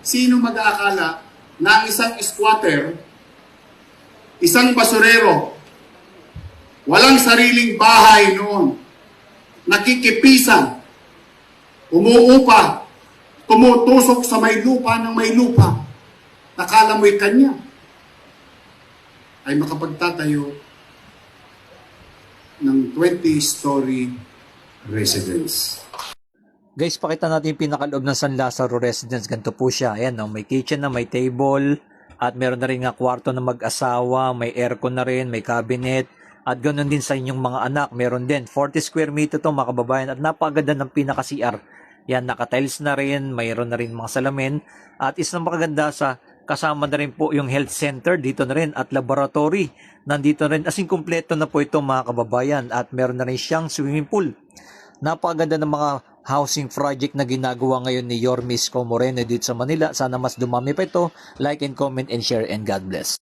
Sino mag-aakala na ang isang squatter, isang basurero, walang sariling bahay noon, nakikipisan, umuupa, tumutusok sa may lupa ng may lupa, nakala mo'y kanya, ay makapagtatayo ng 20-story residence. Guys, pakita natin yung pinakaloob ng San Lazaro Residence. Ganito po siya. Ayan, no? may kitchen na, may table, at meron na rin nga kwarto na mag-asawa, may aircon na rin, may cabinet, at ganoon din sa inyong mga anak. Meron din. 40 square meter to mga kababayan at napakaganda ng pinaka-CR. Yan, naka-tiles na rin, mayroon na rin mga salamin. At isa na makaganda sa kasama na rin po yung health center dito na rin at laboratory. Nandito na rin. As in, kumpleto na po ito mga kababayan at meron na rin siyang swimming pool. Napakaganda ng mga housing project na ginagawa ngayon ni Yormis Moreno dito sa Manila. Sana mas dumami pa ito. Like and comment and share and God bless.